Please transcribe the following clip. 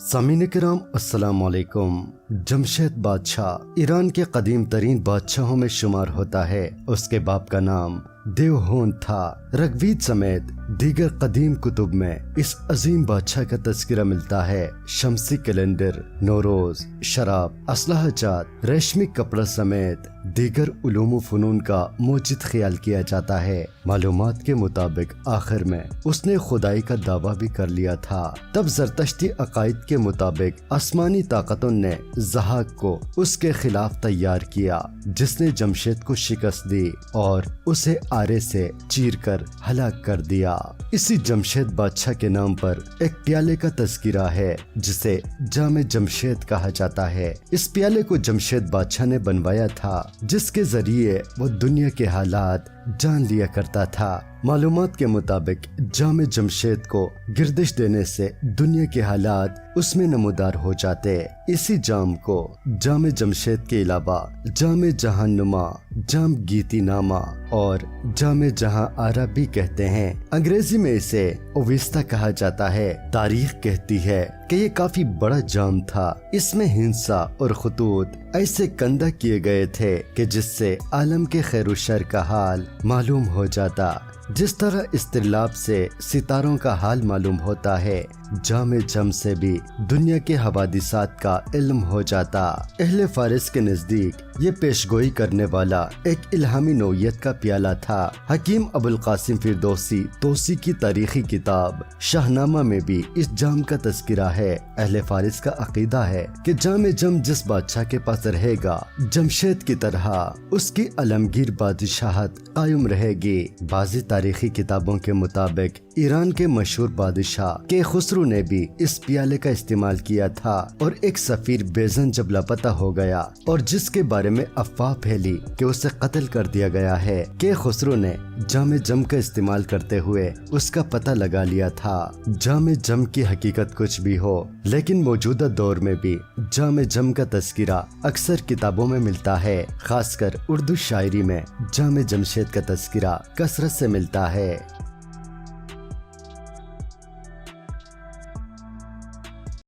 सामीन कराम असलकुम जमशेद बादशाह, ईरान के कदीम तरीन बादशाहों में शुमार होता है। उसके बाप का नाम देवहोन था। रगवीद समेत दीगर कदीम कुतुब में इस अजीम बादशाह का तस्करा मिलता है। शमसी कैलेंडर, नौरोज, शराब, असलाहजात, रेशमी कपड़ा समेत दीगर उलूम फ़नून का मोजिद ख्याल किया जाता है। मालूमात के मुताबिक आखिर में उसने खुदाई का दावा भी कर लिया था। तब जरतश्ती अकायद के मुताबिक आसमानी ताकतों ने जहाक को उसके खिलाफ तैयार किया, जिसने जमशेद को शिकस्त दी और उसे आरे से चीर कर हलाक कर दिया। इसी जमशेद बादशाह के नाम पर एक प्याले का तस्करा है, जिसे जामे जमशेद कहा जाता है। इस प्याले को जमशेद बादशाह ने बनवाया था, जिसके ज़रिए वो दुनिया के हालात जान लिया करता था। मालूमात के मुताबिक जाम जमशेद को गिरदिश देने से दुनिया के हालात उसमें नमोदार हो जाते। इसी जाम को जाम जमशेद के अलावा जाम जहाँ नुमा जाम गीती नामा और जाम जहाँ आरा भी कहते हैं। अंग्रेज़ी में इसे ओविस्ता कहा जाता है। तारीख कहती है कि ये काफ़ी बड़ा जाम था। इसमें हिंसा और खतूत ऐसे कंधा किए गए थे कि जिससे आलम के खैर शर का हाल मालूम हो जाता। जिस तरह इस्तिलाब से सितारों का हाल मालूम होता है जाम जम से भी दुनिया के हवादिसात का इल्म हो जाता। अहले फारिस के नज़दीक ये पेशगोई करने वाला एक इल्हामी नोयत का प्याला था। हकीम अबुल कासिम फिरदौसी तोसी की तारीखी किताब शाहनामा में भी इस जाम का तस्करा है। अहले फारिस का अकीदा है कि जाम जम जिस बादशाह के पास रहेगा, जमशेद की तरह उसकी अलमगीर बादशाहत कायम रहेगी। बाजी तारीखी किताबों के मुताबिक ईरान के मशहूर बादशाह के खुसरू ने भी इस प्याले का इस्तेमाल किया था और एक सफीर बेजन जब लापता हो गया और जिसके बारे में अफवाह फैली कि उसे कत्ल कर दिया गया है, के खुसरू ने जाम जम का इस्तेमाल करते हुए उसका पता लगा लिया था। जाम जम की हकीकत कुछ भी हो, लेकिन मौजूदा दौर में भी जाम जम का तस्करा अक्सर किताबों में मिलता है, खासकर उर्दू शायरी में जाम जमशेद का तस्करा कसरत से मिलता है।